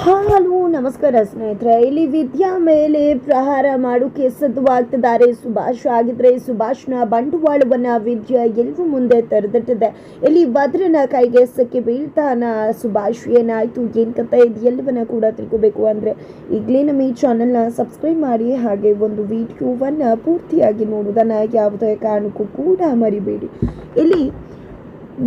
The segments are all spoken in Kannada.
ಹಲೋ, ನಮಸ್ಕಾರ ಸ್ನೇಹಿತರೆ. ಇಲ್ಲಿ ವಿದ್ಯಾ ಮೇಲೆ ಪ್ರಹಾರ ಮಾಡೋಕೆ ಸಿದ್ಧವಾಗ್ತಿದ್ದಾರೆ. ಸುಭಾಷ್ ಆಗಿದ್ರೆ ಸುಭಾಷ್ನ ಬಂಡವಾಳವನ್ನ ವಿದ್ಯಾ ಎಲ್ಲರೂ ಮುಂದೆ ತೆರೆದಿಟ್ಟಿದೆ. ಇಲ್ಲಿ ಭದ್ರನ ಕೈಗೆ ಸಕ್ಕೆ ಬೀಳ್ತಾನ ಸುಭಾಷ್. ಏನಾಯ್ತು? ಏನ್ ಕಥೆ ಇದು? ಎಲ್ಲವನ್ನ ಕೂಡ ತಿಳ್ಕೋಬೇಕು ಅಂದ್ರೆ ಈಗಲೇ ನಮ್ಮ ಈ ಚಾನೆಲ್ನ ಸಬ್ಸ್ಕ್ರೈಬ್ ಮಾಡಿ, ಹಾಗೆ ಒಂದು ವಿಡಿಯೋವನ್ನ ಪೂರ್ತಿಯಾಗಿ ನೋಡುವುದನ್ನ ಯಾವುದೇ ಕಾರಣಕ್ಕೂ ಕೂಡ ಮರಿಬೇಡಿ. ಇಲ್ಲಿ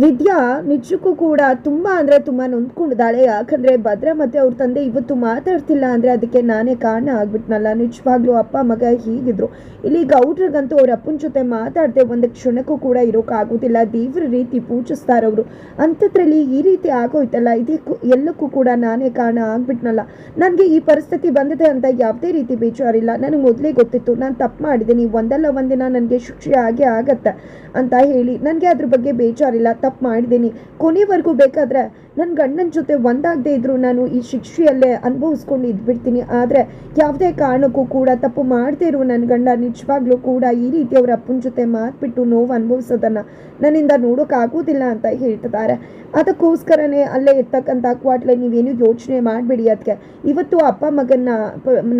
ವಿದ್ಯಾ ನಿಜಕ್ಕೂ ಕೂಡ ತುಂಬಾ ಅಂದ್ರೆ ತುಂಬಾ ನೊಂದ್ಕೊಂಡಿದ್ದಾಳೆ. ಯಾಕಂದ್ರೆ ಭದ್ರ ಮತ್ತೆ ಅವ್ರ ತಂದೆ ಇವತ್ತು ಮಾತಾಡ್ತಿಲ್ಲ ಅಂದ್ರೆ ಅದಕ್ಕೆ ನಾನೇ ಕಾರಣ ಆಗ್ಬಿಟ್ನಲ್ಲ. ನಿಜವಾಗ್ಲೂ ಅಪ್ಪ, ಮಗ ಹೀಗಿದ್ರು. ಇಲ್ಲಿ ಗೌಡ್ರಿಗಂತೂ ಅವ್ರ ಅಪ್ಪನ ಜೊತೆ ಮಾತಾಡದೆ ಒಂದು ಕ್ಷಣಕ್ಕೂ ಕೂಡ ಇರೋಕ್ಕಾಗೋದಿಲ್ಲ ದೇವ್ರ ರೀತಿ ಪೂಜಿಸ್ತಾರವ್ರು. ಅಂಥದ್ರಲ್ಲಿ ಈ ರೀತಿ ಆಗೋಯ್ತಲ್ಲ? ಇದಕ್ಕೂ, ಎಲ್ಲಕ್ಕೂ ಕೂಡ ನಾನೇ ಕಾರಣ ಆಗ್ಬಿಟ್ನಲ್ಲ. ನನಗೆ ಈ ಪರಿಸ್ಥಿತಿ ಬಂದಿದೆ ಅಂತ ಯಾವುದೇ ರೀತಿ ಬೇಜಾರಿಲ್ಲ. ನನಗೆ ಮೊದಲೇ ಗೊತ್ತಿತ್ತು. ನಾನು ತಪ್ಪು ಮಾಡಿದ್ದೀನಿ. ಒಂದಲ್ಲ ಒಂದಿನ ನನಗೆ ಶಿಕ್ಷೆ ಆಗೇ ಆಗತ್ತೆ ಅಂತ ಹೇಳಿ. ನನಗೆ ಅದ್ರ ಬಗ್ಗೆ ಬೇಜಾರಿಲ್ಲ. ತಪ್ಪು ಮಾಡಿದ್ದೀನಿ. ಕೊನೆವರೆಗೂ ಬೇಕಾದರೆ ನನ್ನ ಗಂಡನ ಜೊತೆ ಒಂದಾಗದೇ ಇದ್ದರೂ ನಾನು ಈ ಶಿಕ್ಷೆಯಲ್ಲೇ ಅನುಭವಿಸ್ಕೊಂಡು ಇದ್ಬಿಡ್ತೀನಿ ಆದರೆ ಯಾವುದೇ ಕಾರಣಕ್ಕೂ ಕೂಡ ತಪ್ಪು ಮಾಡದೇ ಇರೋ ನನ್ನ ಗಂಡ ನಿಜವಾಗ್ಲೂ ಕೂಡ ಈ ರೀತಿ ಅವರ ಅಪ್ಪನ ಜೊತೆ ಮಾತ್ಬಿಟ್ಟು ನೋವು ಅನುಭವಿಸೋದನ್ನು ನನ್ನಿಂದ ನೋಡೋಕ್ಕಾಗೋದಿಲ್ಲ ಅಂತ ಹೇಳ್ತಿದ್ದಾರೆ. ಅದಕ್ಕೋಸ್ಕರನೇ ಅಲ್ಲೇ ಇರ್ತಕ್ಕಂಥ ಕ್ವಾಟ್ಲೆ ನೀವೇನು ಯೋಚನೆ ಮಾಡಬೇಡಿ ಅದಕ್ಕೆ ಇವತ್ತು ಅಪ್ಪ ಮಗನ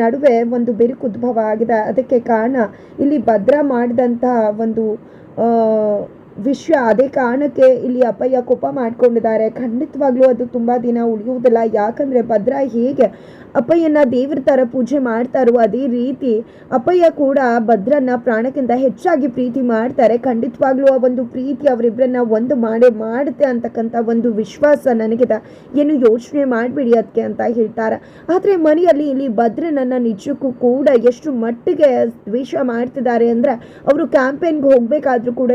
ನಡುವೆ ಒಂದು ಬಿರುಕು ಉದ್ಭವ ಆಗಿದೆ. ಅದಕ್ಕೆ ಕಾರಣ ಇಲ್ಲಿ ಭದ್ರ ಮಾಡಿದಂತಹ ಒಂದು ವಿಷಯ ಅದೇ ಕಾರಣಕ್ಕೆ ಇಲ್ಲಿ ಅಪ್ಪಯ್ಯ ಕೋಪ ಮಾಡ್ಕೊಂಡಿದ್ದಾರೆ. ಖಂಡಿತವಾಗ್ಲೂ ಅದು ತುಂಬ ದಿನ ಉಳಿಯುವುದಿಲ್ಲ. ಯಾಕಂದರೆ ಭದ್ರ ಹೇಗೆ ಅಪ್ಪಯ್ಯನ ದೇವ್ರ ಥರ ಪೂಜೆ ಮಾಡ್ತಾರೋ ಅದೇ ರೀತಿ ಅಪ್ಪಯ್ಯ ಕೂಡ ಭದ್ರನ್ನ ಪ್ರಾಣಕ್ಕಿಂತ ಹೆಚ್ಚಾಗಿ ಪ್ರೀತಿ ಮಾಡ್ತಾರೆ. ಖಂಡಿತವಾಗ್ಲೂ ಆ ಒಂದು ಪ್ರೀತಿ ಅವರಿಬ್ಬರನ್ನ ಒಂದು ಮಾಡೇ ಮಾಡುತ್ತೆ ಅಂತಕ್ಕಂಥ ಒಂದು ವಿಶ್ವಾಸ ನನಗಿದೆ. ಏನು ಯೋಚನೆ ಮಾಡಬೇಡಿ ಅದಕ್ಕೆ ಅಂತ ಹೇಳ್ತಾರೆ. ಆದರೆ ಮನೆಯಲ್ಲಿ ಇಲ್ಲಿ ಭದ್ರನನ್ನ ನಿಜಕ್ಕೂ ಕೂಡ ಎಷ್ಟು ಮಟ್ಟಿಗೆ ದ್ವೇಷ ಮಾಡ್ತಿದ್ದಾರೆ ಅಂದರೆ ಅವರು ಕ್ಯಾಂಪೇನ್ಗೆ ಹೋಗಬೇಕಾದ್ರೂ ಕೂಡ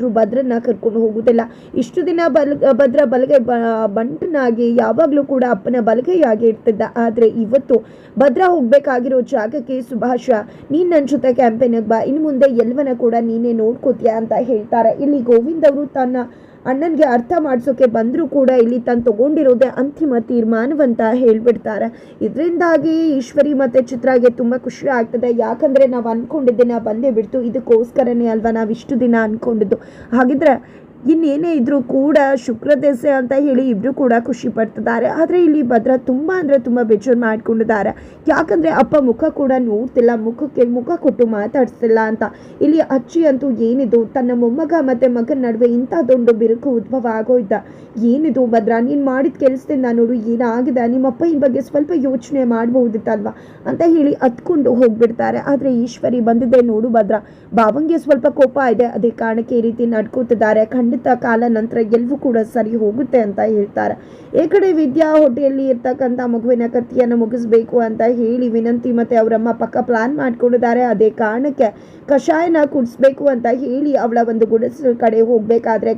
ಶಿವರಾಮೇಗೌಡರು ಭದ್ರನ್ನ ಕರ್ಕೊಂಡು ಹೋಗುವುದಿಲ್ಲ ಇಷ್ಟು ದಿನ ಬಲ್, ಭದ್ರ ಬಲಗೈ ಬಂಟನಾಗಿ ಯಾವಾಗಲೂ ಕೂಡ ಅಪ್ಪನ ಬಲಗೈಯಾಗಿ ಇರ್ತಿದ್ದ. ಆದರೆ ಇವತ್ತು ಭದ್ರ ಹೋಗಬೇಕಾಗಿರೋ ಜಾಗಕ್ಕೆ ಸುಭಾಷ, ನೀನು ನನ್ನ ಜೊತೆ ಕ್ಯಾಂಪೇನಿಗೆ ಬಾ. ಇನ್ನು ಮುಂದೆ ಎಲ್ಲವನ್ನ ಕೂಡ ನೀನೇ ನೋಡ್ಕೋತೀಯ ಅಂತ ಹೇಳ್ತಾರೆ. ಇಲ್ಲಿ ಗೋವಿಂದ್ ಅವರು ತನ್ನ ಅಣ್ಣನಿಗೆ ಅರ್ಥ ಮಾಡಿಸೋಕೆ ಬಂದರೂ ಕೂಡ ಇಲ್ಲಿ ತಾನು ತಗೊಂಡಿರೋದೇ ಅಂತಿಮ ತೀರ್ಮಾನವಂತ ಹೇಳ್ಬಿಡ್ತಾರೆ. ಇದರಿಂದಾಗಿ ಈಶ್ವರಿ ಮತ್ತು ಚಿತ್ರಾಗೆ ತುಂಬ ಖುಷಿ ಆಗ್ತದೆ. ಯಾಕಂದರೆ ನಾವು ಅಂದ್ಕೊಂಡಿದ್ದೆ ನಾವು ಬಂದೇ ಬಿಡ್ತು. ಇದಕ್ಕೋಸ್ಕರನೇ ಅಲ್ವಾ ನಾವು ಇಷ್ಟು ದಿನ ಅಂದ್ಕೊಂಡಿದ್ದು ಹಾಗಿದ್ರೆ ಇನ್ನೇನೇ ಇದ್ರೂ ಕೂಡ ಶುಕ್ರ ದೆಸೆ ಅಂತ ಹೇಳಿ ಇಬ್ಬರು ಕೂಡ ಖುಷಿ ಪಡ್ತಿದ್ದಾರೆ. ಆದರೆ ಇಲ್ಲಿ ಭದ್ರ ತುಂಬ ಅಂದರೆ ತುಂಬ ಬೇಜಾರು ಮಾಡ್ಕೊಂಡಿದ್ದಾರೆ. ಯಾಕಂದರೆ ಅಪ್ಪ ಮುಖ ಕೂಡ ನೋಡ್ತಿಲ್ಲ, ಮುಖಕ್ಕೆ ಮುಖ ಕೊಟ್ಟು ಮಾತಾಡ್ತಿಲ್ಲ ಅಂತ. ಇಲ್ಲಿ ಅಜ್ಜಿ ಅಂತೂ ಏನಿದು, ತನ್ನ ಮೊಮ್ಮಗ ಮತ್ತು ಮಗನ ನಡುವೆ ಇಂಥದ್ದೊಂದು ಬಿರುಕು ಉದ್ಭವ ಆಗೋಯ್ತ? ಏನಿದು ಭದ್ರ, ನೀನು ಮಾಡಿದ ಕೆಲಸದಿಂದ ನೋಡು, ಏನಾಗಿದೆ? ನಿಮ್ಮಪ್ಪ ಈ ಬಗ್ಗೆ ಸ್ವಲ್ಪ ಯೋಚನೆ ಮಾಡಬಹುದಿತ್ತಲ್ವಾ? ಅಂತ ಹೇಳಿ ಹತ್ಕೊಂಡು ಹೋಗ್ಬಿಡ್ತಾರೆ. ಆದರೆ ಈಶ್ವರಿ ಬಂದಿದ್ದೆ ನೋಡು ಭದ್ರ. ಭಾವಂಗೆ ಸ್ವಲ್ಪ ಕೋಪ ಇದೆ, ಅದೇ ಕಾರಣಕ್ಕೆ ಈ ರೀತಿ ನಡ್ಕೋತಿದ್ದಾರೆ. ಖಂಡಿತ ಕಾಲ ನಂತರ ಎಲ್ಲವೂ ಕೂಡ ಸರಿ ಹೋಗುತ್ತೆ ಅಂತ ಹೇಳ್ತಾರೆ. ಈ ಕಡೆ ವಿದ್ಯಾ ಹೊಟ್ಟೆಯಲ್ಲಿ ಇರ್ತಕ್ಕಂಥ ಮಗುವಿನ ಕತ್ತಿಯನ್ನು ಮುಗಿಸ್ಬೇಕು ಅಂತ ಹೇಳಿ ವಿನಂತಿ ಮತ್ತೆ ಅವರಮ್ಮ ಪಕ್ಕ ಪ್ಲಾನ್ ಮಾಡ್ಕೊಂಡಿದ್ದಾರೆ. ಅದೇ ಕಾರಣಕ್ಕೆ ಕಷಾಯನ ಕುಡಿಸ್ಬೇಕು ಅಂತ ಹೇಳಿ ಅವಳ ಒಂದು ಗುಡಿಸಲು ಕಡೆ ಹೋಗ್ಬೇಕಾದ್ರೆ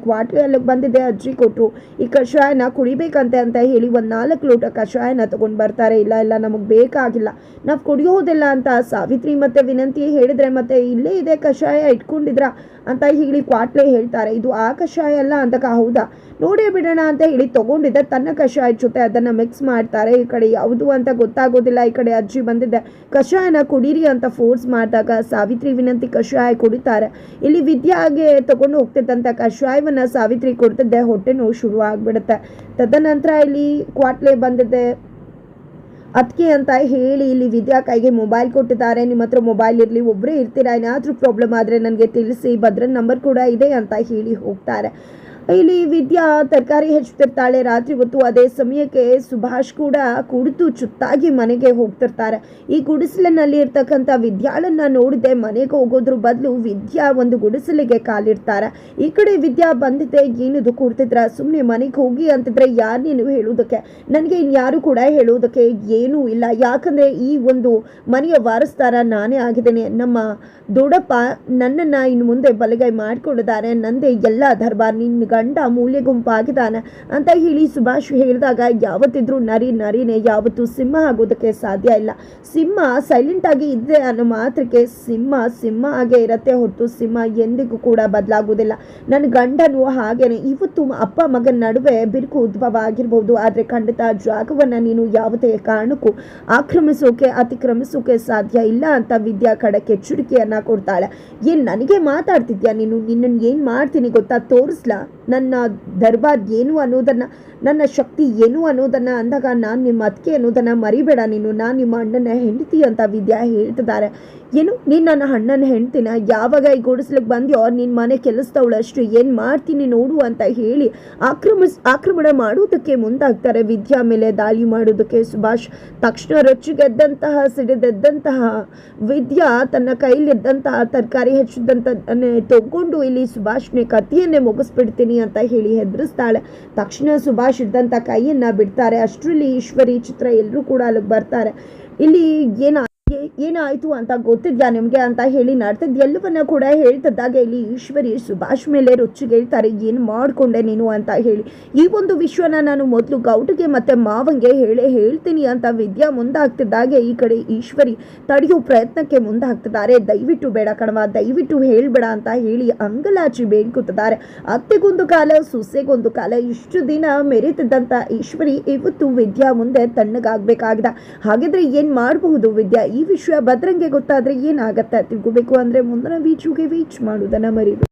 ಅಲ್ಲಿ ಬಂದಿದೆ ಅಜ್ಜಿ ಕೊಟ್ಟರು ಈ ಕಷಾಯನ ಕುಡಿಬೇಕಂತೆ ಅಂತ ಹೇಳಿ ಒಂದು ನಾಲ್ಕು ಲೋಟ ಕಷಾಯನ ತಗೊಂಡು ಬರ್ತಾರೆ. ಇಲ್ಲ ಇಲ್ಲ, ನಮಗೆ ಬೇಕಾಗಿಲ್ಲ. ನಾವು ಕುಡಿಯೋದಿಲ್ಲ ಅಂತ ಸಾವಿತ್ರಿ ಮತ್ತೆ ವಿನಂತಿ ಹೇಳಿದ್ರೆ ಮತ್ತೆ ಇಲ್ಲೇ ಇದೆ ಕಷಾಯ ಇಟ್ಕೊಂಡಿದ್ರ ಅಂತ ಹೇಳಿ ಕ್ವಾಟ್ಲೆ ಹೇಳ್ತಾರೆ. ಇದು ಆ ಕಷಾಯ ಅಲ್ಲ ಅಂತ ಹೌದಾ? ನೋಡೇ ಬಿಡೋಣ ಅಂತ ಹೇಳಿ ತಗೊಂಡಿದ್ದೆ ತನ್ನ ಕಷಾಯ ಜೊತೆ ಅದನ್ನ ಮಿಕ್ಸ್ ಮಾಡ್ತಾರೆ. ಈ ಕಡೆ ಯಾವುದು ಅಂತ ಗೊತ್ತಾಗೋದಿಲ್ಲ. ಈ ಕಡೆ ಅಜ್ಜಿ ಬಂದಿದ್ದೆ ಕಷಾಯನ ಕುಡೀರಿ ಅಂತ ಫೋರ್ಸ್ ಮಾಡಿದಾಗ ಸಾವಿತ್ರಿ ವಿನಂತಿ ಕಷಾಯ ಕುಡಿತಾರೆ. ಇಲ್ಲಿ ವಿದ್ಯಾಗೆ ತಗೊಂಡು ಹೋಗ್ತಿದ್ದಂಥ ಕಷಾಯವನ್ನ ಸಾವಿತ್ರಿ ಕೊಡ್ತಿದ್ದೆ. ಹೊಟ್ಟೆ ನೋವು ಶುರು ಆಗ್ಬಿಡುತ್ತೆ ತದನಂತರ ಇಲ್ಲಿ ಕ್ವಾಟ್ಲೆ ಬಂದಿದ್ದೆ ಅದಕ್ಕೆ ಅಂತ ಹೇಳಿ ಇಲ್ಲಿ ವಿದ್ಯಾ ಕೈಗೆ ಮೊಬೈಲ್ ಕೊಟ್ಟಿದ್ದಾರೆ. ನಿಮ್ಮ ಹತ್ರ ಮೊಬೈಲ್ ಇರಲಿ ಒಬ್ಬರೇ ಇರ್ತೀರಾ? ಏನಾದರೂ ಪ್ರಾಬ್ಲಮ್ ಆದರೆ ನನಗೆ ತಿಳಿಸಿ. ಭದ್ರನ್ ನಂಬರ್ ಕೂಡ ಇದೆ ಅಂತ ಹೇಳಿ ಹೋಗ್ತಾರೆ. ಇಲ್ಲಿ ವಿದ್ಯಾ ತರಕಾರಿ ಹೆಚ್ಚುತ್ತಿರ್ತಾಳೆ ರಾತ್ರಿ ಹೊತ್ತು ಅದೇ ಸಮಯಕ್ಕೆ ಸುಭಾಷ್ ಕೂಡ ಕುಡಿದು ಚುತ್ತಾಗಿ ಮನೆಗೆ ಹೋಗ್ತಿರ್ತಾರೆ. ಈ ಗುಡಿಸಲಿನಲ್ಲಿ ಇರ್ತಕ್ಕಂಥ ವಿದ್ಯಾಳನ್ನ ನೋಡಿದೆ. ಮನೆಗೆ ಹೋಗೋದ್ರ ಬದಲು ವಿದ್ಯಾ ಒಂದು ಗುಡಿಸಲಿಗೆ ಕಾಲಿಡ್ತಾರೆ. ಈ ಕಡೆ ವಿದ್ಯಾ ಬಂದಿದ್ದೆ ಏನಿದು ಕೊಡ್ತಿದ್ರ? ಸುಮ್ಮನೆ ಮನೆಗೆ ಹೋಗಿ ಅಂತಿದ್ರೆ ಯಾರು ನೀನು ಹೇಳೋದಕ್ಕೆ? ನನಗೆ ಇನ್ಯಾರು ಕೂಡ ಹೇಳೋದಕ್ಕೆ ಏನೂ ಇಲ್ಲ. ಯಾಕಂದರೆ ಈ ಒಂದು ಮನೆಯ ವಾರಸ್ತಾರ ನಾನೇ ಆಗಿದ್ದೇನೆ. ನಮ್ಮ ದೊಡ್ಡಪ್ಪ ನನ್ನನ್ನು ಇನ್ನು ಮುಂದೆ ಬಲಗೈ ಮಾಡಿಕೊಂಡಿದ್ದಾರೆ. ನಂದೇ ಎಲ್ಲ ದರ್ಬಾರ್. ನಿನ್ನ ಗಂಡ ಮೂಲ್ಯ ಗುಂಪಾಗಿದ್ದಾನೆ ಅಂತ ಹೇಳಿ ಸುಭಾಷ್ ಹೇಳಿದಾಗ, ಯಾವತ್ತಿದ್ರೂ ನರಿ ನರಿನೇ, ಯಾವತ್ತೂ ಸಿಂಹ ಆಗೋದಕ್ಕೆ ಸಾಧ್ಯ ಇಲ್ಲ. ಸಿಂಹ ಸೈಲೆಂಟ್ ಆಗಿ ಇದ್ರೆ ಅನ್ನೋ ಮಾತ್ರಕ್ಕೆ ಸಿಂಹ ಸಿಂಹ ಹಾಗೆ ಇರತ್ತೆ ಹೊರತು ಸಿಂಹ ಎಂದಿಗೂ ಕೂಡ ಬದಲಾಗೋದಿಲ್ಲ ನನ್ನ ಗಂಡನು ಹಾಗೇನೆ. ಇವತ್ತು ಅಪ್ಪ ಮಗನ ನಡುವೆ ಬಿರುಕು ಉದ್ಭವ ಆಗಿರ್ಬೋದು ಆದರೆ ಖಂಡಿತ ಜಾಗವನ್ನು ನೀನು ಯಾವುದೇ ಕಾರಣಕ್ಕೂ ಆಕ್ರಮಿಸೋಕೆ, ಅತಿಕ್ರಮಿಸೋಕೆ ಸಾಧ್ಯ ಇಲ್ಲ ಅಂತ ವಿದ್ಯಾ ಕಡಕ್ಕೆ ಎಚ್ಚರಿಕೆಯನ್ನ ಕೊಡ್ತಾಳೆ. ಏನ್ ನನಗೆ ಮಾತಾಡ್ತಿದ್ಯಾ ನೀನು? ನಿನ್ನನ್ನು ಏನ್ ಮಾಡ್ತೀನಿ ಗೊತ್ತಾ? ತೋರಿಸ್ಲಾ? ನನ್ನ ದರ್ಬಾರ್ ಏನು ಅನ್ನೋದನ್ನು, ನನ್ನ ಶಕ್ತಿ ಏನು ಅನ್ನೋದನ್ನು ಅಂದಾಗ ನಾನು ನಿಮ್ಮ ಅದಕ್ಕೆ ಅನ್ನೋದನ್ನು ಮರಿಬೇಡ ನೀನು. ನಾನು ನಿಮ್ಮ ಅಣ್ಣನ ಹೆಂಡತಿ ಅಂತ ವಿದ್ಯಾ ಹೇಳ್ತಿದ್ದಾರೆ. ಏನು? ನೀನು ನನ್ನ ಅಣ್ಣನ ಹೆಂಡ್ತಿನ? ಯಾವಾಗ ಈ ಗುಡಿಸ್ಲಿಕ್ಕೆ ಬಂದ್ಯೋ ನಿನ್ನ ಮನೆ ಕೆಲಸದವಳು ಅಷ್ಟು. ಏನು ಮಾಡ್ತೀನಿ ನೋಡು ಅಂತ ಹೇಳಿ ಆಕ್ರಮಿಸ್, ಆಕ್ರಮಣ ಮಾಡುವುದಕ್ಕೆ ಮುಂದಾಗ್ತಾರೆ. ವಿದ್ಯಾ ಮೇಲೆ ದಾಳಿ ಮಾಡೋದಕ್ಕೆ ಸುಭಾಷ್ ತಕ್ಷಣ ರೊಚ್ಚಿಗೆದ್ದಂತಹ, ಸಿಡಿದೆದ್ದಂತಹ ವಿದ್ಯಾ ತನ್ನ ಕೈಲಿದ್ದಂತಹ ತರಕಾರಿ ಹೆಚ್ಚಿದ್ದಂಥ ತಗೊಂಡು ಇಲ್ಲಿ ಸುಭಾಷ್ನೇ ಕಥೆಯನ್ನೇ ಮುಗಿಸ್ಬಿಡ್ತೀನಿ ಅಂತ ಹೇಳಿ ಹೆದರಿಸ್ತಾಳೆ. ತಕ್ಷಣ ಸುಭಾಷ್ ಇದ್ದಂಥ ಕೈಯನ್ನ ಬಿಡ್ತಾರೆ. ಅಷ್ಟರಲ್ಲಿ ಈಶ್ವರಿ ಚಿತ್ರ ಎಲ್ಲರೂ ಕೂಡ ಅಲ್ಲಿಗೆ ಬರ್ತಾರೆ. ಇಲ್ಲಿ ಏನ ಏನಾಯ್ತು ಅಂತ ಗೊತ್ತಿದ್ಯಾ ನಿಮಗೆ ಅಂತ ಹೇಳಿ ನಡ್ತಿದ್ ಎಲ್ಲವನ್ನ ಕೂಡ ಹೇಳ್ತಿದ್ದಾಗ ಇಲ್ಲಿ ಈಶ್ವರಿ ಸುಭಾಷ್ ಮೇಲೆ ರುಚಿಗೇಳ್ತಾರೆ ಏನು ಮಾಡ್ಕೊಂಡೆ ನೀನು? ಅಂತ ಹೇಳಿ. ಈ ಒಂದು ವಿಶ್ವನ ನಾನು ಮೊದಲು ಗೌಟಿಗೆ ಮತ್ತೆ ಮಾವಂಗೆ ಹೇಳೇ ಹೇಳ್ತೀನಿ ಅಂತ ವಿದ್ಯಾ ಮುಂದಾಗ್ತಿದ್ದಾಗೆ ಈ ಕಡೆ ಈಶ್ವರಿ ತಡೆಯೋ ಪ್ರಯತ್ನಕ್ಕೆ ಮುಂದಾಗ್ತಿದ್ದಾರೆ. ದಯವಿಟ್ಟು ಬೇಡ ಕಣವ ದಯವಿಟ್ಟು ಹೇಳ್ಬೇಡ ಅಂತ ಹೇಳಿ ಅಂಗಲಾಚಿ ಬೇಡ್ಕೊತಿದ್ದಾರೆ ಅತ್ತೆಗೊಂದು ಕಾಲ, ಸೊಸೆಗೊಂದು ಕಾಲ ಇಷ್ಟು ದಿನ ಮೆರೆತಿದ್ದಂಥ ಈಶ್ವರಿ ಇವತ್ತು ವಿದ್ಯಾ ಮುಂದೆ ತಣ್ಣಗಾಗ್ಬೇಕಾಗಿದೆ. ಹಾಗಿದ್ರೆ ಏನ್ ಮಾಡಬಹುದು ವಿದ್ಯಾ? ಈ ವಿಷಯ ಭದ್ರಂಗೆ ಗೊತ್ತಾದ್ರೆ ಏನಾಗತ್ತೆ ತಿಳ್ಕೋಬೇಕು ಅಂದ್ರೆ ಮುಂದಿನ ವೀಚುಗೆ ವೀಚ್ ಮಾಡುವುದನ್ನ ಮರಿಬೇಕು